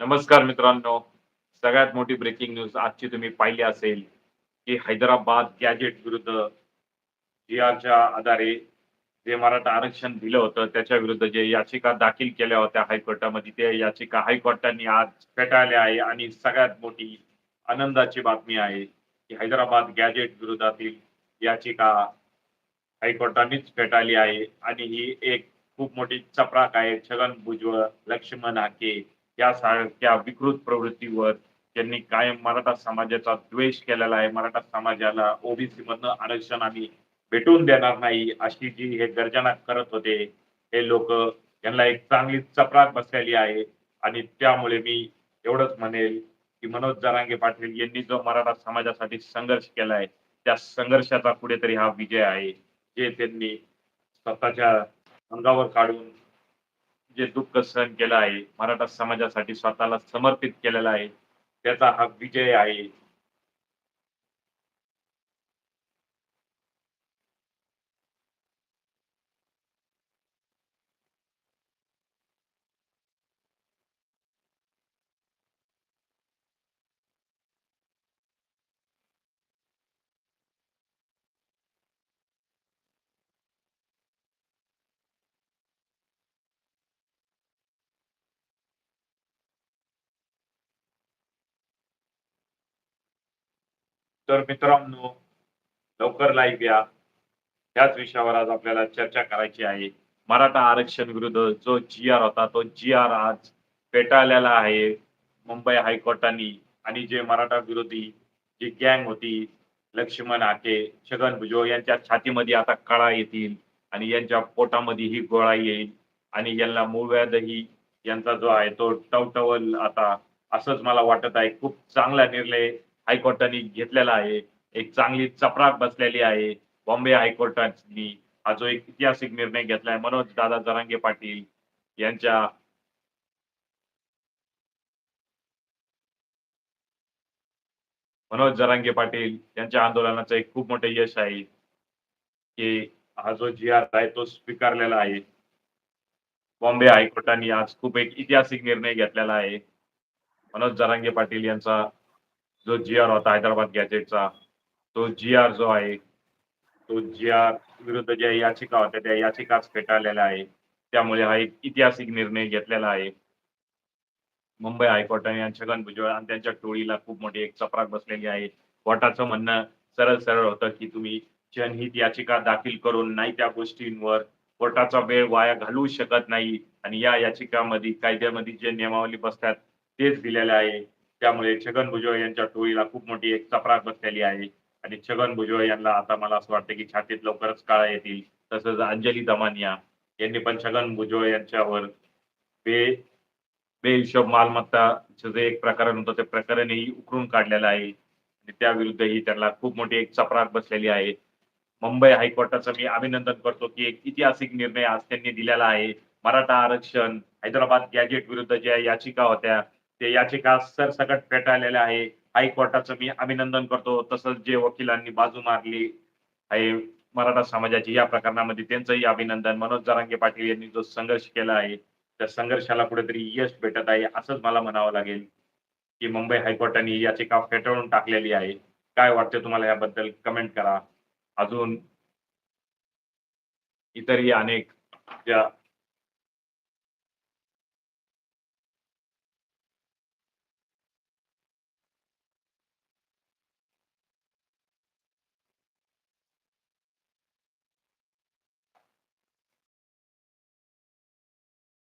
नमस्कार मित्रांनो. सगळ्यात मोठी ब्रेकिंग न्यूज आजची तुम्ही पाहिली असेल की हैदराबाद गॅजेट विरुद्ध जी आरच्या आधारे जे मराठा आरक्षण दिलं होतं त्याच्या विरुद्ध जे याचिका दाखल केल्या होत्या हायकोर्टामध्ये ते याचिका हायकोर्टाने आज फेटाळल्या आहे आणि सगळ्यात मोठी आनंदाची बातमी आहे की हैदराबाद गॅजेट विरोधातील याचिका हायकोर्टानेच फेटाळली आहे. आणि ही एक खूप मोठी चपराक आहे. छगन भुजबळ लक्ष्मण हाके यासारख्या विकृत प्रवृत्तीवर त्यांनी कायम मराठा समाजाचा द्वेष केलेला आहे मराठा समाजाला ओबीसी मधनं आरक्षण आम्ही भेटून देणार नाही अशी जी हे गर्जना करत होते हे लोक यांना एक चांगली चपराक बसलेली आहे आणि त्यामुळे मी एवढंच म्हणेल की मनोज जरांगे पाटील यांनी जो मराठा समाजासाठी संघर्ष केलाय त्या संघर्षाचा कुठेतरी हा विजय आहे जे त्यांनी स्वतःच्या अंगावर काढून जे दुःख सहन केलं आहे मराठा समाजासाठी स्वतःला समर्पित केलेला आहे त्याचा हा विजय आहे. तर मित्रांनो लवकर लाईव्ह या. ह्याच विषयावर आज आपल्याला चर्चा करायची आहे. मराठा आरक्षण विरुद्ध जो जी आर होता तो जी आर आज फेटाळलेला आहे मुंबई हायकोर्टाने. आणि जे मराठा विरोधी जी गँग होती लक्ष्मण हाके छगन भुजो यांच्या छातीमध्ये आता कळा येतील आणि यांच्या पोटामध्ये ही गोळा येईल. आणि यांना मूळव्याधही यांचा जो आहे तो टवटवल आता असंच मला वाटत आहे. खूप चांगला निर्णय हायकोर्टाने घेतलेला आहे. एक चांगली चपराक बसलेली आहे. बॉम्बे हायकोर्टाने हा जो एक ऐतिहासिक निर्णय घेतलाय मनोज दादा जरांगे पाटील यांच्या मनोज जरांगे पाटील यांच्या आंदोलनाचं एक खूप मोठं यश आहे. की हा जो जी आर आहे तो स्वीकारलेला आहे. बॉम्बे हायकोर्टाने आज खूप एक ऐतिहासिक निर्णय घेतलेला आहे. मनोज जरांगे पाटील यांचा जो जी आर होता हैदराबाद गॅजेटचा तो जी आर जो आहे तो जी आर विरुद्ध ज्या याचिका होत्या त्या याचिकाच फेटाळलेल्या आहे त्यामुळे हा एक ऐतिहासिक निर्णय घेतलेला आहे. मुंबई हायकोर्टाने छगन भुजबळ आणि त्यांच्या टोळीला खूप मोठी एक चपराक बसलेली आहे. कोर्टाचं म्हणणं सरळ सरळ होतं की तुम्ही जनहित याचिका दाखल करून नाही त्या गोष्टींवर कोर्टाचा वेळ वाया घालवू शकत नाही. आणि या याचिकामध्ये कायद्यामध्ये जे नियमावली बसतात तेच दिलेले आहे. त्यामुळे छगन भुजबळ यांच्या टोळीला खूप मोठी एक चपराक बसलेली आहे. आणि छगन भुजबळ यांना आता मला असं वाटतं की छातीत लवकरच काळा येतील. तसंच अंजली दमानिया यांनी पण छगन भुजबळ यांच्यावर बे बेहिशोब मालमत्ताचं जे एक प्रकरण होतं ते प्रकरणही उकरून काढलेलं आहे. आणि त्याविरुद्धही त्यांना खूप मोठी एक चपराक बसलेली आहे. मुंबई हायकोर्टाचं मी अभिनंदन करतो की एक ऐतिहासिक निर्णय आज त्यांनी दिलेला आहे. मराठा आरक्षण हैदराबाद गॅजेट विरुद्ध ज्या याचिका होत्या ते याचिका सरसकट फेटाळलेल्या आहे. हायकोर्टाचं मी अभिनंदन करतो. तसंच जे वकिलांनी बाजू मारली आहे मराठा समाजाची या प्रकरणामध्ये त्यांचंही अभिनंदन. मनोज जरांगे पाटील यांनी जो संघर्ष केला आहे त्या संघर्षाला कुठेतरी यश भेटत आहे असंच मला म्हणावं लागेल की मुंबई हायकोर्टाने याचिका फेटाळून टाकलेली आहे. काय वाटतं तुम्हाला याबद्दल? कमेंट करा. अजून इतरही अनेक ज्या